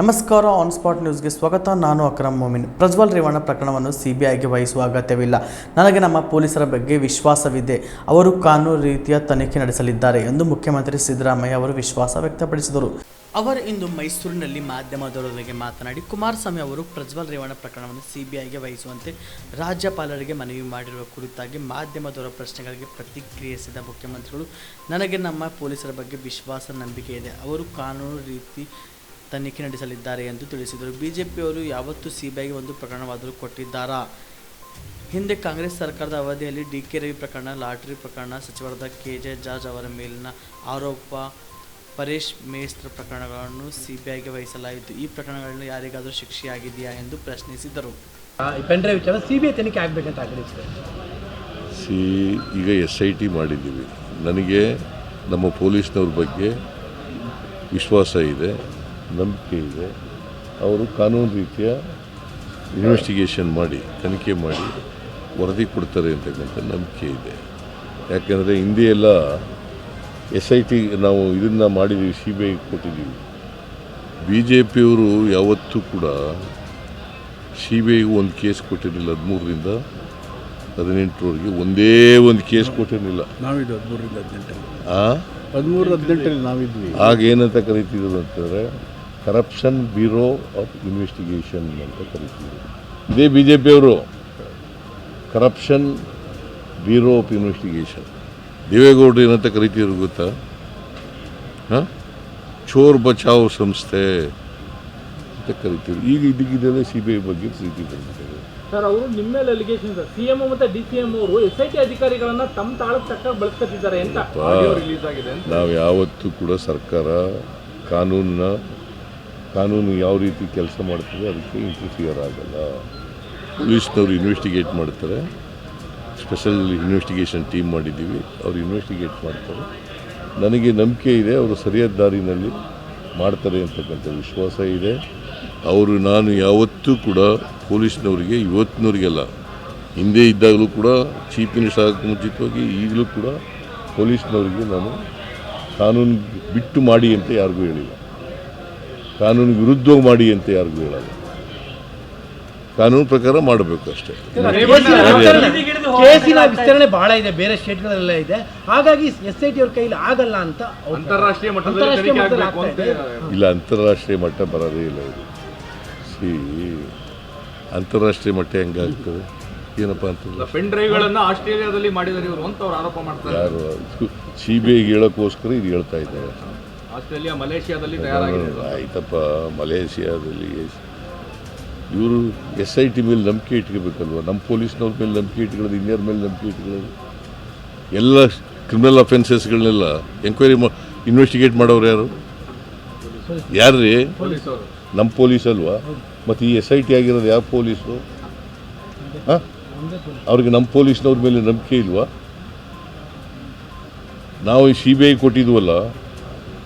ನಮಸ್ಕಾರ on spot ನ್ಯೂಸ್ಗೆ ಸ್ವಾಗತ. ನಾನು ಅಕ್ರಮ್ ಮೊಮಿನ್. ಪ್ರಜ್ವಲ್ ರೇವಣ್ಣ ಪ್ರಕರಣವನ್ನು ಸಿಬಿಐಗೆ ವಹಿಸುವ ಅಗತ್ಯವಿಲ್ಲ. ನನಗೆ ನಮ್ಮ ಪೊಲೀಸರ ಬಗ್ಗೆ ವಿಶ್ವಾಸವಿದೆ. ಅವರು ಕಾನೂನು ರೀತಿಯ ತನಿಖೆ ನಡೆಸಲಿದ್ದಾರೆ ಎಂದು ಮುಖ್ಯಮಂತ್ರಿ ಸಿದ್ದರಾಮಯ್ಯ ಅವರು ವಿಶ್ವಾಸ ವ್ಯಕ್ತಪಡಿಸಿದರು. ಅವರು ಇಂದು ಮೈಸೂರಿನಲ್ಲಿ ಮಾಧ್ಯಮದವರೊಂದಿಗೆ ಮಾತನಾಡಿ, ಕುಮಾರಸ್ವಾಮಿ ಅವರು ಪ್ರಜ್ವಲ್ ರೇವಣ್ಣ ಪ್ರಕರಣವನ್ನು ಸಿಬಿಐಗೆ ವಹಿಸುವಂತೆ ರಾಜ್ಯಪಾಲರಿಗೆ ಮನವಿ ಮಾಡಿರುವ ಕುರಿತಾಗಿ ಮಾಧ್ಯಮದವರ ಪ್ರಶ್ನೆಗಳಿಗೆ ಪ್ರತಿಕ್ರಿಯಿಸಿದ ಮುಖ್ಯಮಂತ್ರಿಗಳು, ನನಗೆ ನಮ್ಮ ಪೊಲೀಸರ ಬಗ್ಗೆ ವಿಶ್ವಾಸ, ನಂಬಿಕೆ ಇದೆ. ಅವರು ಕಾನೂನು ರೀತಿ ತನಿಖೆ ನಡೆಸಲಿದ್ದಾರೆ ಎಂದು ತಿಳಿಸಿದರು. ಬಿಜೆಪಿಯವರು ಯಾವತ್ತೂ ಸಿಬಿಐಗೆ ಒಂದು ಪ್ರಕರಣವಾದರೂ ಕೊಟ್ಟಿದ್ದಾರಾ? ಹಿಂದೆ ಕಾಂಗ್ರೆಸ್ ಸರ್ಕಾರದ ಅವಧಿಯಲ್ಲಿ ಡಿ ಕೆ ರವಿ ಪ್ರಕರಣ ಲಾಟರಿ ಪ್ರಕರಣ ಸಚಿವರಾದ ಕೆ ಜೆ ಜಾರ್ಜ್ ಅವರ ಮೇಲಿನ ಆರೋಪ ಪರೇಶ್ ಮೇಸ್ತ್ರ ಪ್ರಕರಣಗಳನ್ನು ಸಿಬಿಐಗೆ ವಹಿಸಲಾಯಿತು ಈ ಪ್ರಕರಣಗಳನ್ನು ಯಾರಿಗಾದರೂ ಶಿಕ್ಷೆಯಾಗಿದೆಯಾ ಎಂದು ಪ್ರಶ್ನಿಸಿದರು. ಪೆಂಡ್ರೈ ವಿಚಾರ ಸಿ ಬಿ ಐ ತನಿಖೆ ಆಗಬೇಕಂತ ಸಿ ಈಗ ಎಸ್ ಐ ಟಿ ಮಾಡಿದ್ದೀವಿ. ನನಗೆ ನಮ್ಮ ಪೊಲೀಸ್ನವ್ರ ಬಗ್ಗೆ ವಿಶ್ವಾಸ ಇದೆ. ನಂಬಿಕೆ ಇದೆ. ಅವರು ಕಾನೂನು ರೀತಿಯ ಇನ್ವೆಸ್ಟಿಗೇಷನ್ ಮಾಡಿ ತನಿಖೆ ಮಾಡಿ ವರದಿ ಕೊಡ್ತಾರೆ ಅಂತಕ್ಕಂಥ ನಂಬಿಕೆ ಇದೆ. ಯಾಕೆಂದರೆ ಹಿಂದೆ ಎಲ್ಲ ಎಸ್ ಐ ಟಿ ನಾವು ಇದನ್ನು ಮಾಡಿದ್ದೀವಿ ಸಿ ಬಿ ಐ ಕೊಟ್ಟಿದ್ದೀವಿ ಬಿ ಜೆ ಪಿಯವರು ಯಾವತ್ತೂ ಕೂಡ ಸಿ ಬಿ ಐಗೂ ಒಂದು ಕೇಸ್ ಕೊಟ್ಟಿರಲಿಲ್ಲ ಹದಿಮೂರರಿಂದ ಹದಿನೆಂಟರವರೆಗೆ. ಒಂದೇ ಒಂದು ಕೇಸ್ ಕೊಟ್ಟಿರಲಿಲ್ಲ. ನಾವಿದ್ದು ಹದಿಮೂರರಿಂದ ಹದಿನೆಂಟರಲ್ಲಿ. ಆ? ಹದಿಮೂರು ಹದಿನೆಂಟರಲ್ಲಿ ನಾವಿದ್ವಿ. ಆಗ ಏನಂತ ಕರಿತಿದ್ರು ಅಂತಂದರೆ ಕರಪ್ಷನ್ ಬ್ಯೂರೋ ಆಫ್ ಇನ್ವೆಸ್ಟಿಗೇಷನ್ ಅಂತ ಕರಿತೀವಿ. ಇದೇ ಬಿ ಜೆ ಪಿಯವರು ಕರಪ್ಷನ್ ಬ್ಯೂರೋ ಆಫ್ ಇನ್ವೆಸ್ಟಿಗೇಷನ್ ದೇವೇಗೌಡರು ಏನಂತ ಕರಿತೀವಿ ಗೊತ್ತಾ? ಹಾಂ? ಚೋರ್ ಬಚಾವ್ ಸಂಸ್ಥೆ ಅಂತ ಕರಿತೀವಿ. ಈಗ ಇದಕ್ಕಿದ್ದಲ್ಲೇ ಸಿ ಬಿ ಐ ಬಗ್ಗೆ ಪ್ರೀತಿ ಬಂದಿದ್ದಾರೆ ಸರ್ ಅವರು ನಿಮ್ಮ ಮೇಲೆ ಅಲಿಗೇಷನ್ ಸರ್ ಸಿಎಂ ಮತ್ತು ಡಿ ಸಿ ಎಂ ಅವರು ಎಸ್ ಐ ಟಿ ಅಧಿಕಾರಿಗಳನ್ನ ತಮ್ಮ ತಾಳಕ್ಕೆ ತಕ್ಕ ಬಳಸ್ಕೊತಿದ್ದಾರೆ ಅಂತ. ನಾವು ಯಾವತ್ತೂ ಕೂಡ ಸರ್ಕಾರ ಕಾನೂನನ್ನ ಕಾನೂನು ಯಾವ ರೀತಿ ಕೆಲಸ ಮಾಡ್ತದೆ ಅದಕ್ಕೆ ಇಂಟರ್ಫಿಯರ್ ಆಗಲ್ಲ. ಪೊಲೀಸ್ನವ್ರು ಇನ್ವೆಸ್ಟಿಗೇಟ್ ಮಾಡ್ತಾರೆ. ಸ್ಪೆಷಲ್ ಇನ್ವೆಸ್ಟಿಗೇಷನ್ ಟೀಮ್ ಮಾಡಿದ್ದೀವಿ. ಅವರು ಇನ್ವೆಸ್ಟಿಗೇಟ್ ಮಾಡ್ತಾರೆ. ನನಗೆ ನಂಬಿಕೆ ಇದೆ, ಅವರು ಸರಿಯಾದ ದಾರಿನಲ್ಲಿ ಮಾಡ್ತಾರೆ ಅಂತಕ್ಕಂಥ ವಿಶ್ವಾಸ ಇದೆ. ಅವರು ನಾನು ಯಾವತ್ತೂ ಕೂಡ ಪೊಲೀಸ್ನವರಿಗೆ, ಇವತ್ತಿನವರಿಗೆಲ್ಲ, ಹಿಂದೆ ಇದ್ದಾಗಲೂ ಕೂಡ ಚೀಫ್ ಮಿನಿಸ್ಟರ್ ಆಗೋಕ್ಕೆ ಮುಂಚಿತವಾಗಿ ಈಗಲೂ ಕೂಡ ಪೊಲೀಸ್ನವರಿಗೆ ನಾನು ಕಾನೂನು ಬಿಟ್ಟು ಮಾಡಿ ಅಂತ ಯಾರಿಗೂ ಹೇಳಿಲ್ಲ. ಕಾನೂನು ವಿರುದ್ಧವಾಗಿ ಮಾಡಿ ಅಂತ ಯಾರಿಗೂ ಹೇಳಲ್ಲ. ಕಾನೂನು ಪ್ರಕಾರ ಮಾಡಬೇಕು ಅಷ್ಟೇ. ಕೇಸಿನ ವಿಸ್ತರಣೆ ಬಹಳ ಇದೆ ಬೇರೆ ಸ್ಟೇಟ್ಗಳೆಲ್ಲ ಇದೆ. ಹಾಗಾಗಿ ಎಸ್ ಐ ಟಿ ಅವ್ರ ಕೈಲಿ ಆಗಲ್ಲ ಅಂತ ಅಂತಾರಾಷ್ಟ್ರೀಯ ಮಟ್ಟದಲ್ಲಿ ಅಂತ ಇಲ್ಲ ಅಂತಾರಾಷ್ಟ್ರೀಯ ಮಟ್ಟ ಬರೋದೇ ಇಲ್ಲ ಇದು. ಸಿ ಅಂತಾರಾಷ್ಟ್ರೀಯ ಮಟ್ಟ ಹೆಂಗಾಗ್ತದೆ? ಏನಪ್ಪ ಅಂತಂದ್ರೆ ಪೆನ್ ಡ್ರೈವ್ಗಳನ್ನು ಆಸ್ಟ್ರೇಲಿಯಾದಲ್ಲಿ ಮಾಡಿದ್ದಾರೆ ಇವರು ಅಂತ ಅವ್ರು ಆರೋಪ ಮಾಡ್ತಾರೆ. ಯಾರು? ಸಿ ಬಿ ಐಗೆ ಹೇಳೋಕ್ಕೋಸ್ಕರ ಇದು ಹೇಳ್ತಾ ಇದ್ದಾರೆ. ಆಸ್ಟ್ರೇಲಿಯಾ ಮಲೇಷಿಯಾದಲ್ಲಿ ತಯಾರಾಗಿದೆ. ಆಯ್ತಪ್ಪ. ಮಲೇಷಿಯಾದಲ್ಲಿ ಇವರು ಎಸ್ ಐ ಟಿ ಮೇಲೆ ನಂಬಿಕೆ ಇಟ್ಕೋಬೇಕಲ್ವ? ನಮ್ಮ ಪೊಲೀಸ್ನವ್ರ ಮೇಲೆ ನಂಬಿಕೆ ಇಟ್ಕೊಳ್ಳೋದು ಇನ್ಯಾರ ಮೇಲೆ ನಂಬಿಕೆ ಇಟ್ಕೊಳ್ಳೋದು. ಎಲ್ಲ ಕ್ರಿಮಿನಲ್ ಅಫೆನ್ಸಸ್ಗಳನ್ನೆಲ್ಲ ಎಂಕ್ವೈರಿ ಮಾ ಇನ್ವೆಸ್ಟಿಗೇಟ್ ಮಾಡೋರು ಯಾರು? ಯಾರು ರೀ ಪೊಲೀಸರು ನಮ್ಮ ಪೊಲೀಸ್ ಅಲ್ವಾ ಮತ್ತು ಈ ಎಸ್ ಐ ಟಿ ಆಗಿರೋದು ಯಾವ ಪೊಲೀಸು ಹಾಂ? ಅವ್ರಿಗೆ ನಮ್ಮ ಪೊಲೀಸ್ನವ್ರ ಮೇಲೆ ನಂಬಿಕೆ ಇಲ್ವಾ? ನಾವು ಈ ಸಿ ಬಿ ಐ ಕೊಟ್ಟಿದ್ವಲ್ಲ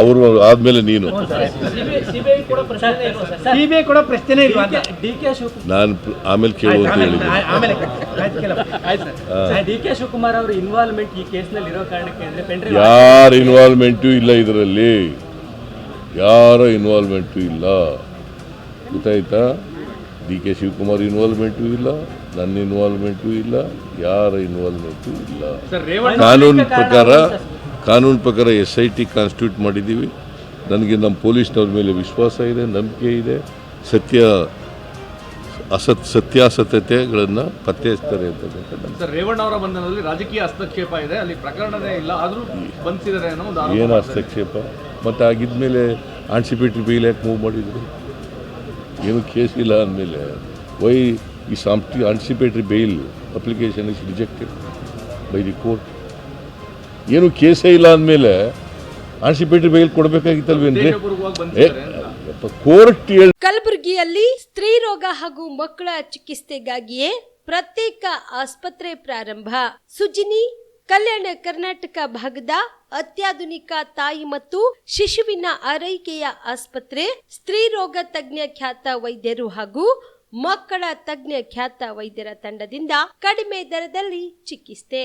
ಅವರು ಆದ್ಮೇಲೆ ನೀನು. ಸಿಬಿಐ ಕೂಡ ಪ್ರಶ್ನೆ ಸಿ ಬಿ ಐ ಕೂಡ ಪ್ರಶ್ನೆನೇ ಇಲ್ವಾ ಅಂತ? D K Shivakumar. ನಾನು ಆಮೇಲೆ ಕೇಳು ಅಂತ ಆಮೇಲೆ ಹೇಳಿದ್ದೆ ಆಮೇಲೆ ಆಯ್ತು ಸರ್. ಡಿ ಕೆ ಶಿವಕುಮಾರ್ ಅವರ ಇನ್ವಾಲ್ವ್ಮೆಂಟ್ ಈ ಕೇಸ್ನಲ್ಲಿ ಇರೋ ಕಾರಣಕ್ಕೆ ಅಂದ್ರೆ ಯಾರ ಇನ್ವಾಲ್ವ್ಮೆಂಟು ಇಲ್ಲ ಇದರಲ್ಲಿ? ಯಾರ ಇನ್ವಾಲ್ವ್ಮೆಂಟು ಇಲ್ಲ? ಗೊತ್ತಾಯ್ತಾ? ಡಿ ಕೆ ಶಿವಕುಮಾರ್ ಇನ್ವಾಲ್ವ್ಮೆಂಟು ಇಲ್ಲ ನನ್ನ ಇನ್ವಾಲ್ವ್ಮೆಂಟು ಇಲ್ಲ ಯಾರ ಇನ್ವಾಲ್ವ್ಮೆಂಟು ಇಲ್ಲ. ಕಾನೂನು ಪ್ರಕಾರ ಕಾನೂನು ಪ್ರಕಾರ ಎಸ್ ಐ ಟಿ ಕಾನ್ಸ್ಟಿಟ್ಯೂಟ್ ಮಾಡಿದ್ದೀವಿ. ನನಗೆ ನಮ್ಮ ಪೊಲೀಸ್ನವ್ರ ಮೇಲೆ ವಿಶ್ವಾಸ ಇದೆ ನಂಬಿಕೆ ಇದೆ. ಸತ್ಯ ಅಸತ್ ಸತ್ಯಾಸತ್ಯತೆಗಳನ್ನು ಪತ್ತೆ ಹಚ್ತಾರೆ. ಸರ್ ರೇವಣ್ಣ ಅವರ ಬಂಧನದಲ್ಲಿ ರಾಜಕೀಯ ಹಸ್ತಕ್ಷೇಪ ಇದೆ ಅಲ್ಲಿ ಪ್ರಕರಣನೇ ಇಲ್ಲ ಆದರೂ ಬಂಧಿಸಿದ್ದಾರೆ ಅನ್ನೋ ಒಂದು ಏನು. ಹಸ್ತಕ್ಷೇಪ? ಮತ್ತು ಆಗಿದ್ಮೇಲೆ ಆನ್ಸಿಪೇಟ್ರಿ ಬೇಲ್ ಯಾಕೆ ಮೂವ್ ಮಾಡಿದ್ರು? ಏನು ಕೇಸ್ ಇಲ್ಲ ಅಂದಮೇಲೆ. ವೈ ಈ ಸಾಂಪ್ಟಿ anticipatory bail application is rejected by the court ಏನು ಕೇಸೇ ಇಲ್ಲ ಅಂದಮೇಲೆ ಆನ್ಸಿಪೇಟ್ರಿ ಬೇಲ್ ಕೊಡಬೇಕಾಗಿತ್ತಲ್ವೇನ್ರಿ? ಉದ್ದೇಶಪೂರ್ವಕವಾಗಿ ಬಂಧಿಸಿದ್ದಾರೆ ಕೋರ್ಟ್ ಕಲಬುರಗಿಯಲ್ಲಿ ಸ್ತ್ರೀ ರೋಗ ಹಾಗೂ ಮಕ್ಕಳ ಚಿಕಿತ್ಸೆಗಾಗಿಯೇ ಪ್ರತ್ಯೇಕ ಆಸ್ಪತ್ರೆ ಪ್ರಾರಂಭ. ಸುಜಿನಿ ಕಲ್ಯಾಣ ಕರ್ನಾಟಕ ಭಾಗದ ಅತ್ಯಾಧುನಿಕ ತಾಯಿ ಮತ್ತು ಶಿಶುವಿನ ಆರೈಕೆಯ ಆಸ್ಪತ್ರೆ ಸ್ತ್ರೀ ರೋಗ ತಜ್ಞ ಖ್ಯಾತ ವೈದ್ಯರು ಹಾಗೂ ಮಕ್ಕಳ ತಜ್ಞ ಖ್ಯಾತ ವೈದ್ಯರ ತಂಡದಿಂದ ಕಡಿಮೆ ದರದಲ್ಲಿ ಚಿಕಿತ್ಸೆ.